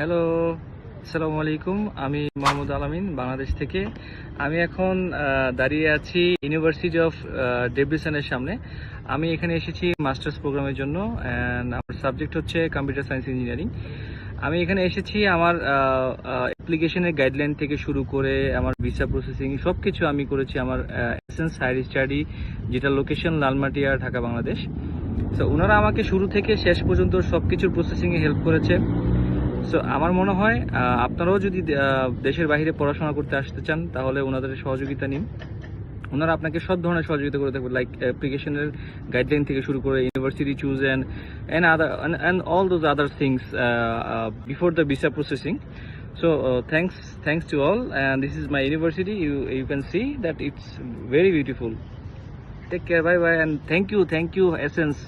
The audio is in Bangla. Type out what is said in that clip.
হ্যালো আসসালামু আলাইকুম আমি মোহাম্মদ আলামিন, বাংলাদেশ থেকে। আমি এখন দাঁড়িয়ে আছি ইউনিভার্সিটি অফ ডেভিসনের সামনে। আমি এখানে এসেছি মাস্টার্স প্রোগ্রামের জন্য আমার সাবজেক্ট হচ্ছে কম্পিউটার সায়েন্স ইঞ্জিনিয়ারিং আমি এখানে এসেছি আমার অ্যাপ্লিকেশনের গাইডলাইন থেকে শুরু করে আমার ভিসা প্রসেসিং সব কিছু আমি করেছি আমার এসেন্স হায়ার স্টাডি যেটা লোকেশন লালমাটিয়া, ঢাকা, বাংলাদেশ। তো ওনারা আমাকে শুরু থেকে শেষ পর্যন্ত সব কিছুর প্রসেসিংয়ে হেল্প করেছে। সো আমার মনে হয় আপনারাও যদি দেশের বাইরে পড়াশোনা করতে আসতে চান তাহলে ওনাদের সহযোগিতা নিন ওনারা আপনাকে সব ধরনের সহযোগিতা করে থাকবে লাইক অ্যাপ্লিকেশনের গাইডলাইন থেকে শুরু করে university choose and and other and all those other things before the visa processing uh, thanks, thanks to all. And this is my university. You you can see that it's very beautiful. Take care. Bye bye. And thank you, thank you, Essence.